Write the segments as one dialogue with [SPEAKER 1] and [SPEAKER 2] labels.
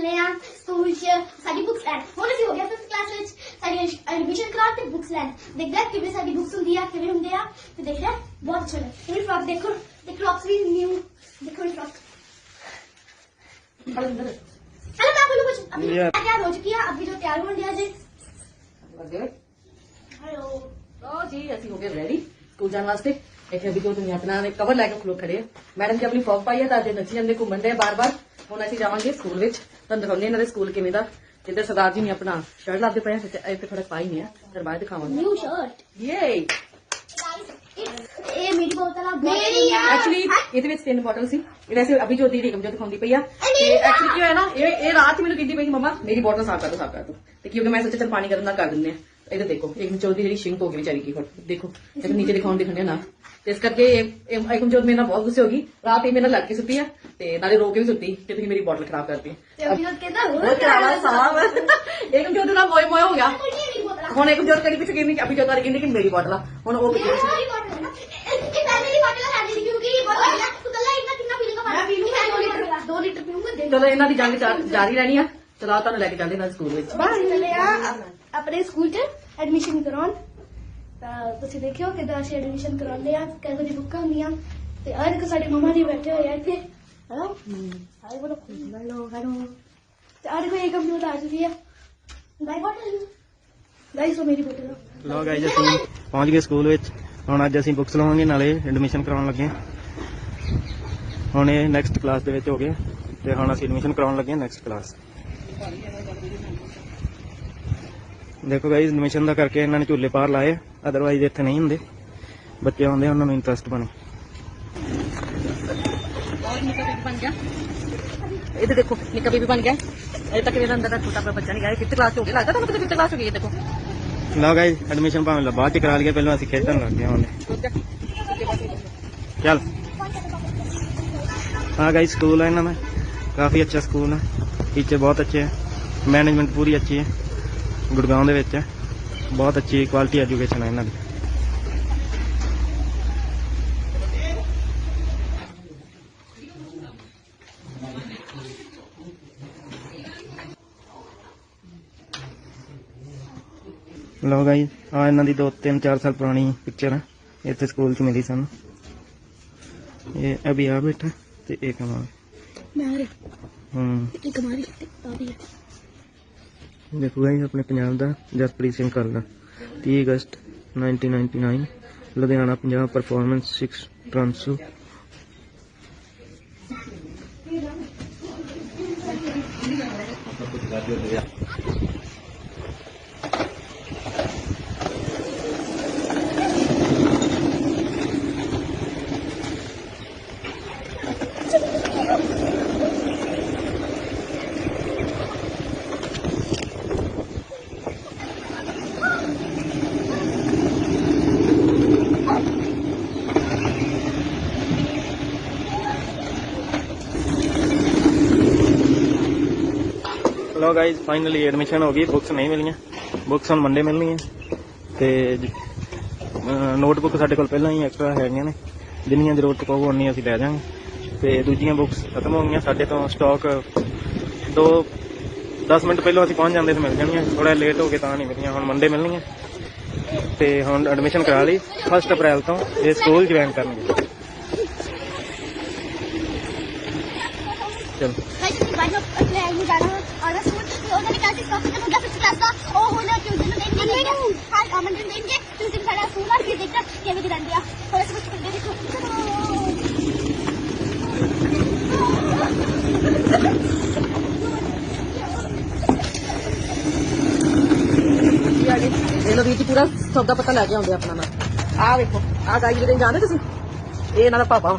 [SPEAKER 1] चलने स्कूल च बुक्स लैन हुन असी हो गया फिफ्थ क्लास एडमिशन करा ते बुक्स लैन दिखदा किवें साडी बुक्स हुंदी आ किवें हुंदे बहुत अच्छा लग। एवी फ्रॉक देखो ते क्रॉक्स देखो फ्रॉक हेलो मैं बोलूँ अभी तैयार हो चुकी अभी तैयार
[SPEAKER 2] हो। अपना कवर लाके खड़े मैडम जी अपनी फॉर्म पाई है घूमन रहे बार बार ਹੁਣ ਅਸੀਂ ਜਾਵਾਂਗੇ ਸਕੂਲ ਵਿੱਚ। ਤੁਹਾਨੂੰ ਦਿਖਾਉਂਦੇ ਇਹਨਾਂ ਦੇ ਸਕੂਲ ਕਿਵੇਂ ਦਾ। ਜਿੱਦਾਂ ਸਰਦਾਰ ਜੀ ਨੇ ਆਪਣਾ ਸ਼ਰਟ ਲਾਦੇ ਪਏ ਆ ਇੱਥੇ ਥੋੜਾ ਪਾਈ ਨਹੀਂ ਆ ਫਿਰ ਬਾਅਦ ਦਿਖਾਵਾਂਗੇ।
[SPEAKER 1] ਨਿਊ ਸ਼ਰਟ
[SPEAKER 2] ਯੇ
[SPEAKER 1] ਇਹ ਮੇਰੀ ਬੋਤਲ ਆ ਮੇਰੀ ਆ।
[SPEAKER 2] ਐਕਚੁਅਲੀ ਇਹਦੇ ਵਿੱਚ ਤਿੰਨ ਬੋਤਲ ਸੀ। ਇਹ ਅਸੀਂ ਅਭੀ ਜੋਤੀ ਦੀ ਕਮਜ਼ੋਰ ਦਿਖਾਉਂਦੀ ਪਈ ਆ। ਤੇ ਐਕਚੁਅਲੀ ਕੀ ਹੋਇਆ ਨਾ ਇਹ ਇਹ ਰਾਤ ਮੈਨੂੰ ਕਹਿੰਦੀ ਪਈ ਕਿ ਮਮਾ ਮੇਰੀ ਬੋਤਲ ਸਾਫ਼ ਕਰ ਦੋ ਸਾਫ਼ ਕਰ ਦੋ। ਤੇ ਕਿਉਂਕਿ ਮੈਂ ਸੋਚਿਆ ਚਲ ਪਾਣੀ ਗਰਮ ਨਾਲ ਕਰ ਦਿੰਦੇ ਆ ਇਹਦੇ ਦੇਖੋ ਇੱਕ ਚੌਦੀ ਜਿਹੜੀ ਸ਼ਿੰਕ ਹੋ ਗਈ ਵਿਚਾਰੀ ਕੀ ਹੁਣ ਦੇਖੋ ਤੇ ਨੀਚੇ ਦਿਖਾਉਣ ਦਿਖਣੇ ਨਾ ਤੇ ਇਸ ਕਰਕੇ ਇਹ ਇਹ ਕਮਜੋਤ ਮੇਰੇ ਨਾਲ ਬਹੁਤ ਗੁੱਸੇ ਹੋ ਗਈ ਰਾਤ ਹੀ ਮੇਰੇ ਨਾਲ ਲੜ ਕੇ ਸੁੱਤੀ ਆ ਤੇ ਨਾਲੇ ਰੋ ਕੇ ਵੀ ਸੁੱਤੀ ਕਿ ਤੁਸੀਂ ਮੇਰੀ ਬੋਟਲ ਖਰਾਬ ਕਰਤੀ
[SPEAKER 1] ਤੇ ਅਭੀ ਉਹ ਕਹਿੰਦਾ
[SPEAKER 2] ਉਹ
[SPEAKER 1] ਹੋਰ
[SPEAKER 2] ਕਰਾਵਾ ਸਾਹਬ ਇਹ ਕਮਜੋਤ ਨਾਲ ਮੋਏ ਮੋਏ ਹੋ ਗਿਆ
[SPEAKER 1] मेरी बोतल है
[SPEAKER 2] ਹੁਣ ਇੱਕ ਜੋਤ ਕਰੀ ਪਿੱਛੇ ਕਹਿੰਦੀ ਕਿ ਅਭੀ ਜੋਤ ਵਾਲੀ ਕਹਿੰਦੀ ਕਿ ਮੇਰੀ ਬੋਟਲ ਆ ਹੁਣ ਉਹ
[SPEAKER 1] ये मेरी बोतल है ना ये पहले की बोतल है मेरी क्योंकि ये बोतल है तो कल इतना कितना पीने का मैं पी लूंगा 2 लीटर 2 लीटर पीऊंगा दिन
[SPEAKER 2] ਚਲੋ ਇਹਨਾਂ ਦੀ ਜੰਗ ਜਾ- ਜਾਰੀ ਰਹਿਣੀ ਆ ਚਲੋ ਆਹ ਤੁਹਾਨੂੰ ਲੈ ਕੇ ਜਾਂਦੇ ਨਾਲ ਸਕੂਲ ਵਿੱਚ
[SPEAKER 1] ਬਾਹਰ ਚੱਲੇ ਆ ਆਪਣੇ ਸਕੂਲ 'ਚ ਐਡਮਿਸ਼ਨ ਕਰਾਉਣ। ਤਾਂ ਤੁਸੀਂ ਦੇਖਿਓ ਕਿਦਾਂ ਅਸੀਂ ਐਡਮਿਸ਼ਨ ਕਰਾਉਂਦੇ ਆ ਕਿਹੋ ਜਿਹੀ ਬੁੱਕਾਂ ਹੁੰਦੀਆਂ। ਤੇ ਆਹ ਦੇਖੋ ਸਾਡੇ ਮਮਾ ਜੀ ਬੈਠੇ ਹੋਏ ਆ ਇੱਥੇ। ਹੈਲੋ? ਹਾਈ ਬੋਲੋ। ਹੈਲੋ ਹੈਲੋ ਤੇ ਆਹ ਦੇਖੋ ਇਹ ਕੰਪਿਊਟਰ ਆ ਚੁੱਕੀ ਆ। ਗਾਈ ਬੋਟਲ ਗਾਈ ਸੋ ਮੇਰੀ ਬੋਟਲ।
[SPEAKER 3] ਲੋ ਗਾਈਜ਼ ਅਸੀਂ ਪਹੁੰਚ ਗਏ ਸਕੂਲ ਵਿੱਚ। ਹੁਣ ਅੱਜ ਅਸੀਂ ਬੁੱਕਸ ਲਵਾਂਗੇ, ਨਾਲੇ ਐਡਮਿਸ਼ਨ ਕਰਾਉਣ ਲੱਗੇ ਹੁਣ ਇਹ ਨੈਕਸਟ ਕਲਾਸ ਦੇ ਵਿੱਚ ਹੋ ਗਏ। ਤੇ ਹੁਣ ਅਸੀਂ ਐਡਮਿਸ਼ਨ ਕਰਾਉਣ ਲੱਗੇ ਨੈਕਸਟ ਕਲਾਸ ਦੇਖੋ ਗਾਈਜ਼ ਐਡਮਿਸ਼ਨ ਦਾ ਕਰਕੇ ਇਹਨਾਂ ਨੇ ਝੂਲੇ ਪਾਰ ਲਾਏ ਅਦਰਵਾਈਜ਼ ਇੱਥੇ ਨਹੀਂ ਹੁੰਦੇ ਬੱਚੇ ਆਉਂਦੇ ਉਹਨਾਂ ਨੂੰ ਇੰਟਰਸਟ ਬਣੇ
[SPEAKER 2] और निका बेबी बन गया इधर देखो निका बेबी बन गया अभी तक मेरा अंदर का छोटा सा बच्चा नहीं गया कितने क्लास हो गया लगता था मतलब कितने क्लास हो गई ये देखो
[SPEAKER 3] ਲਓ ਗਾਈਜ਼ ਐਡਮਿਸ਼ਨ ਭਾਵੇਂ ਲ- ਬਾਅਦ ਚ ਕਰਾ ਲਈਏ ਪਹਿਲਾਂ ਅਸੀਂ ਖੇਡਣ ਲੱਗ ਗਏ ਹੁਣ
[SPEAKER 2] सोच जा। उसके बाद ये देखो।
[SPEAKER 3] ਚੱਲ हाँ गाइस स्कूल है ना में काफ़ी अच्छा स्कूल है टीचर बहुत अच्छे हैं मैनेजमेंट पूरी अच्छी है ਗੁੜਗਾਉਂ ਦੇ ਵਿੱਚ ਬਹੁਤ ਅੱਛੀ ਕੁਆਲਿਟੀ ਐਜੂਕੇਸ਼ਨ ਹੈ ਇਹਨਾਂ ਦੀ। ਲਓ ਗਾਈ ਆ ਇਹਨਾਂ ਦੀ 2 3 4 ਸਾਲ ਪੁਰਾਣੀ ਪਿਕਚਰ ਹੈ। ਇੱਥੇ ਸਕੂਲ 'ਚ ਮਿਲੀ ਸਨ। ਇਹ ਅਭੀ ਆ ਬੈਠਾ ਤੇ ਇਹ ਕਮਾਲ।
[SPEAKER 1] ਮਾਰੇ
[SPEAKER 3] ਹੂੰ।
[SPEAKER 1] ਇਹ ਕਮਾਲ ਤੇ ਆ ਵੀ
[SPEAKER 3] ਦੇਖੋ ਗਾਈਸ ਆਪਣੇ ਪੰਜਾਬ ਦਾ ਜਸਪ੍ਰੀਤ ਸਿੰਘ ਕਰਦਾ 30 ਅਗਸਤ 1999 ਲੁਧਿਆਣਾ, ਪੰਜਾਬ ਪਰਫਾਰਮੈਂਸ 6 ਟ੍ਰਾਂਸੂ ਲੋ ਗਾਈਸ ਫਾਈਨਲੀ ਐਡਮਿਸ਼ਨ ਹੋ ਗਈ ਬੁੱਕਸ ਨਹੀਂ ਮਿਲੀਆਂ। ਬੁੱਕਸ ਹੁਣ ਮੰਡੇ ਮਿਲਣੀਆਂ। ਤੇ ਨੋਟਬੁੱਕ ਸਾਡੇ ਕੋਲ ਪਹਿਲਾਂ ਹੀ ਐਕਸਟਰਾ ਹੈਗੀਆਂ ਨੇ। ਜਿੰਨੀਆਂ ਜ਼ਰੂਰਤ ਪਊ ਉਨੀਆਂ ਅਸੀਂ ਲੈ ਜਾਵਾਂਗੇ। ਤੇ ਦੂਜੀਆਂ ਬੁੱਕਸ ਖਤਮ ਹੋ ਗਈਆਂ। ਸਾਡੇ ਤੋਂ ਸਟਾਕ ਦੋ 10 ਮਿੰਟ ਪਹਿਲਾਂ ਅਸੀਂ ਪਹੁੰਚ ਜਾਂਦੇ ਤੇ ਮਿਲ ਜਾਣੀਆਂ। ਥੋੜਾ ਲੇਟ ਹੋ ਕੇ ਤਾਂ ਨਹੀਂ ਮਿਲੀਆਂ। ਹੁਣ ਮੰਡੇ ਮਿਲਣੀਆਂ। ਤੇ ਹੁਣ ਐਡਮਿਸ਼ਨ ਕਰਾ ਲਈ। 1 ਅਪ੍ਰੈਲ ਤੋਂ ਇਹ ਸਕੂਲ ਜੁਆਇਨ ਕਰਨਗੇ। ਚਲ।
[SPEAKER 1] ਗਾਇਸ ਮੈਂ ਬਾਹਰ ਪਲੇਅਰ ਨੂੰ ਜਾਣਾ ਔਰ ਮੈਂ ਸੋਚ ਕਿ ਉਹਨਾਂ ਨੇ ਕੱਲ ਇਸ ਕਾਫੀ ਤੋਂ ਗਿਆ ਫਿਰ ਚਲਾਸਾ ਉਹ ਹੋਣਾ ਕਿ ਉਸ ਨੂੰ ਦੇਣ ਨਹੀਂ ਗਿਆ ਹਾਂ ਅਮਨ ਨੂੰ ਦੇਣਗੇ। ਤੁਸੀਂ ਦਿਨ ਸਾਡਾ ਸੂਲਾ ਫਿਰ ਦੇਖਦਾ ਕਿਵੇਂ ਦੀ ਰਹਿੰਦੀ ਆ। ਔਰ ਇਸ
[SPEAKER 2] ਵਿੱਚ ਕਰਦੇ ਦੇਖੋ। ਇਹ ਲੋ ਵੀ ਪੂਰਾ ਸਭ ਦਾ ਪਤਾ ਲੱਗ ਗਿਆ ਹੁੰਦੇ ਆਪਣਾ ਨਾ ਆ ਵੇਖੋ ਆ ਗਾਈ ਜਿਹੜੇ ਜਾਣਦੇ ਤੁਸੀਂ? ਇਹ ਇਹਨਾਂ ਦਾ ਪਾਪਾ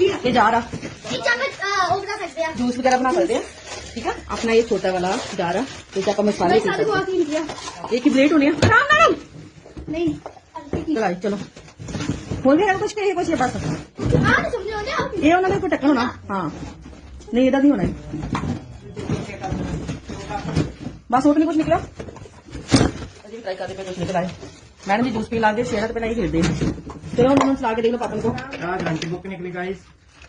[SPEAKER 1] ये जा रहा। जूस
[SPEAKER 2] वगैरह बना कर दे ठीक है? अपना ये छोटा
[SPEAKER 1] वाला
[SPEAKER 2] जा
[SPEAKER 1] रहा। पिज्जा का
[SPEAKER 2] मसाला
[SPEAKER 1] एक ही प्लेट
[SPEAKER 2] होनी है। आराम मैडम नहीं चलो। बोल भी कुछ
[SPEAKER 1] कहिए कुछ बस। ये होना
[SPEAKER 2] मेरे को टक्कर होना। हाँ। नहीं इधर नहीं होना है। बस और कुछ निकला? ट्राई कर मैडम जी जूस पी ला दे सेहत पे नहीं खेलते ਜੂਸ ਪੀ ਲਾਂਗੇ ਸ਼ੇਰਾ ਤੇ ਪਹਿਲਾਂ ਹੀ ਖੇਡਦੇ ਆ ਚਲੋ ਹੁਣ ਮੈਨੂੰ ਚਲਾ ਕੇ ਦੇਖ ਲਓ ਪਾਪਨ ਕੋ
[SPEAKER 3] ਆਹ ਗਾਰੰਟੀ ਬੁੱਕ ਨਿਕਲੀ ਗਾਇਸ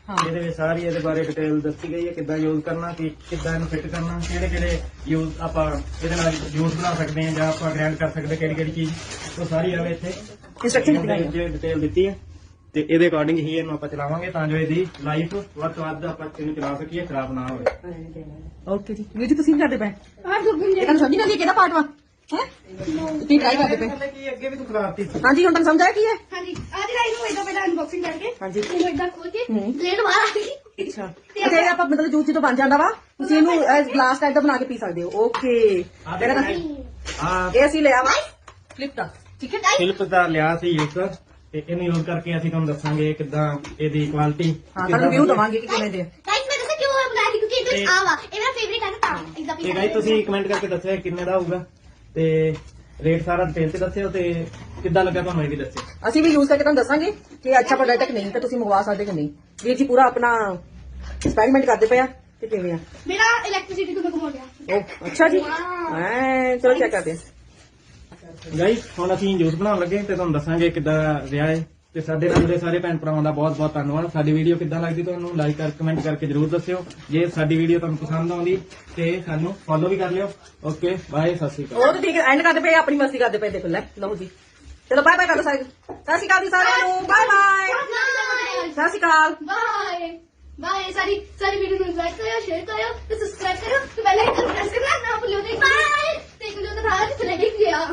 [SPEAKER 2] ਹਾਂ।
[SPEAKER 3] ਇਹਦੇ ਵਿੱਚ ਸਾਰੀ ਇਹਦੇ ਬਾਰੇ ਡਿਟੇਲ ਦੱਸੀ ਗਈ ਹੈ ਕਿੱਦਾਂ ਯੂਜ਼ ਕਰਨਾ ਕਿ ਕਿੱਦਾਂ ਇਹਨੂੰ ਫਿੱਟ ਕਰਨਾ ਕਿਹੜੇ ਕਿਹੜੇ ਯੂਜ਼ ਆਪਾਂ ਇਹਦੇ ਨਾਲ ਜੂਸ ਬਣਾ ਸਕਦੇ ਹਾਂ ਜਾਂ ਆਪਾਂ ਗ੍ਰਾਈਂਡ ਕਰ ਸਕਦੇ ਕਿਹੜੀ ਕਿਹੜੀ ਚੀਜ਼। ਉਹ ਸਾਰੀ ਆਵੇ ਇੱਥੇ।
[SPEAKER 2] ਦਿੱਤੀਆਂ
[SPEAKER 3] ਇਹਦੇ ਵਿੱਚ ਡਿਟੇਲ ਦਿੱਤੀ ਹੈ। ਤੇ ਇਹਦੇ ਅਕੋਰਡਿੰਗ ਹੀ ਇਹਨੂੰ ਆਪਾਂ ਚਲਾਵਾਂਗੇ ਤਾਂ ਜੋ ਇਹਦੀ ਲਾਈਫ ਵੱਧ ਤੋਂ ਵੱਧ ਆਪਾਂ ਇਹਨੂੰ ਚਲਾ ਸਕੀਏ ਖਰਾਬ ਨਾ ਹੋਵੇ।
[SPEAKER 2] ਓਕੇ ਜੀ। ਵੀਰ ਜੀ ਤੁਸੀਂ ਕਰਦੇ ਪਏ।
[SPEAKER 1] ਆ ਦੁੱਗਣ
[SPEAKER 2] ਇਹ ਤੁਹਾਨੂੰ ਸਮਝ ਨਹੀਂ ਆਉਂਦੀ ਕਿਹਦਾ ਪਾਰਟ ਵਾ? ਹੈ? ਤੁਸੀਂ ਟਰਾਈ ਕਰਦੇ ਪਏ।
[SPEAKER 3] ਥੱਲੇ ਕੀ ਅੱਗੇ ਵੀ ਤੂੰ ਖਰਾਬਤੀ
[SPEAKER 2] ਹਾਂਜੀ ਹੁਣ ਤੁਹਾਨੂੰ ਸਮਝ ਆਇਆ ਕੀ ਹੈ?
[SPEAKER 1] ਹਾਂਜੀ ਅੱਜ ਰਾਈ ਨੂੰ ਇਦਾਂ ਪਹਿਲਾਂ ਅਨਬਾਕਸਿੰਗ ਕਰਕੇ
[SPEAKER 2] ਹਾਂਜੀ।
[SPEAKER 1] ਇਹਨੂੰ ਇਦਾਂ ਖੋਲ ਕੇ
[SPEAKER 2] ਹੂੰ।
[SPEAKER 1] ਪਲੇਟ ਬਾਹਰ ਆ ਗਈ
[SPEAKER 2] ਅੱਛਾ ਅੱਛਾ ਇਹ ਆਪਾਂ ਮਤਲਬ ਜੂਸ ਜਦੋਂ ਬਣ ਜਾਂਦਾ ਵਾ ਤੁਸੀਂ ਇਹਨੂੰ ਗਲਾਸ ਟਾਈਪ ਦਾ ਬਣਾ ਕੇ ਪੀ ਸਕਦੇ ਹੋ। ਓਕੇ
[SPEAKER 3] ਆ
[SPEAKER 2] ਤੇਰਾ
[SPEAKER 3] ਆ
[SPEAKER 2] ਇਹ ਅਸੀਂ ਲਿਆ ਵਾ। ਫਲਿਪ ਦਾ। ਠੀਕ ਹੈ?
[SPEAKER 3] ਫਿਲਪ ਦਾ ਲਿਆ ਸੀ ਇੱਕ। ਤੇ ਇਹਨੂੰ ਯੂਜ਼ ਕਰਕੇ ਅਸੀਂ ਤੁਹਾਨੂੰ ਦੱਸਾਂਗੇ ਕਿੱਦਾਂ ਇਹਦੀ ਕੁਆਲਿਟੀ
[SPEAKER 2] ਹਾਂ ਤੁਹਾਨੂੰ ਰਿਵਿਊ ਦਵਾਂਗੇ ਕਿ ਕਿਵੇਂ ਦੇ ਆ।
[SPEAKER 1] ਗਾਇਸ ਮੈਂ ਦੱਸਾਂ ਕਿਉਂ ਬਣਾਇਆ ਸੀ? ਕਿਉਂਕਿ ਇਹਦੇ ਵਿੱਚ ਆ ਵਾ। ਇਹ ਮੇਰਾ ਫੇਵਰੇਟ ਹੈ ਨਾ ਤਾਂ। ਇਦਾਂ
[SPEAKER 3] ਤੇ ਗਾਈ ਤੁਸੀਂ ਕਮੈਂਟ ਕਰਕੇ ਦੱਸਿਓ ਕਿੰਨੇ ਦਾ ਹੋਊਗਾ? ਤੇ ਰੇਟ ਸਾਰਾ ਡਿਟੇਲ ਤੇ ਦੱਸਿਓ ਤੇ ਕਿੱਦਾਂ ਲੱਗਾ ਤੁਹਾਨੂੰ ਇਹ ਵੀ ਦੱਸਿਓ।
[SPEAKER 2] ਅਸੀਂ ਵੀ ਯੂਜ਼ ਕਰਕੇ ਤੁਹਾਨੂੰ ਦੱਸਾਂਗੇ ਕਿ ਅੱਛਾ ਪ੍ਰੋਡਕਟ ਹੈ ਕਿ ਨਹੀਂ ਤੇ ਤੁਸੀਂ ਮੰਗਵਾ ਸਕਦੇ ਕਿ ਨਹੀਂ। ਵੀਰ ਜੀ ਪੂਰਾ ਆਪਣਾ ਐਕਸਪੈਰੀਮੈਂਟ ਕਰਦੇ ਪਏ ਆ ਤੇ ਕਿਵੇਂ ਆ?
[SPEAKER 1] ਮੇਰਾ ਇਲੈਕਟ੍ਰਿਸਿਟੀ ਤੋਂ ਮੈਂ ਕਮਾ ਗਿਆ?
[SPEAKER 2] ਉਹ ਅੱਛਾ ਜੀ। ਐ ਚਲੋ ਚੈੱਕ ਕਰਦੇ ਆ
[SPEAKER 3] ਗਾਈ ਹੁਣ ਅਸੀਂ ਜੂਸ ਬਣਾਉਣ ਲੱਗੇ ਤੇ ਤੁਹਾਨੂੰ ਦੱਸਾਂਗੇ ਕਿੱਦਾਂ ਰਿਹਾ ਹੈ ਤੇ ਸਾਡੇ ਨਾਲ ਜੁੜੇ ਸਾਰੇ ਭੈਣ ਭਰਾਵਾਂ ਦਾ ਬਹੁਤ ਬਹੁਤ ਧੰਨਵਾਦ। ਸਾਡੀ ਵੀਡੀਓ ਕਿੱਦਾਂ ਲੱਗਦੀ ਤੁਹਾਨੂੰ? ਲਾਈਕ ਕਰ ਕਮੈਂਟ ਕਰਕੇ ਜਰੂਰ ਦੱਸਿਓ। ਜੇ ਸਾਡੀ ਵੀਡੀਓ ਤੁਹਾਨੂੰ ਪਸੰਦ ਆਉਂਦੀ ਤੇ ਸਾਨੂੰ ਫੋਲੋ ਵੀ ਕਰ ਲਿਓ। ਓਕੇ ਬਾਏ ਸਤਿ ਸ਼੍ਰੀ ਅਕਾਲ।
[SPEAKER 2] ਉਹ ਤਾਂ ਠੀਕ ਐਂਡ ਕਰਦੇ ਪਏ ਆਪਣੀ ਮਸਤੀ ਕਰਦੇ ਪਏ ਦੇਖੋ ਲੈ ਲਓ ਜੀ। ਚਲੋ ਬਾਏ ਬਾਏ ਕਰ ਦੋ ਸਾਰੇ। ਸਤਿ ਸ਼੍ਰੀ ਅਕਾਲ ਜੀ ਸਾਰਿਆਂ ਨੂੰ। ਬਾਏ ਬਾਏ ਸਤਿ ਸ਼੍ਰੀ ਅਕਾਲ।
[SPEAKER 1] ਬਾਏ ਬਾਏ ਸਾਰੀ ਸਾਰੀ ਵੀਡੀਓ ਨੂੰ ਲਾਈਕ ਕਰਿਓ ਸ਼ੇਅਰ ਕਰਿਓ ਤੇ ਸਬਸਕ੍ਰਾਈਬ ਕਰਿਓ ਤੇ ਬੈਲ ਆਈਕਨ ਪ੍ਰੈਸ ਕਰਨਾ ਨਾ ਭੁੱਲਿਓ ਤੇ ਬਾਏ ਤੇ ਕਿਲੋ ਤਾਂ ਰਾਜ ਚਲੇ ਗਿਆ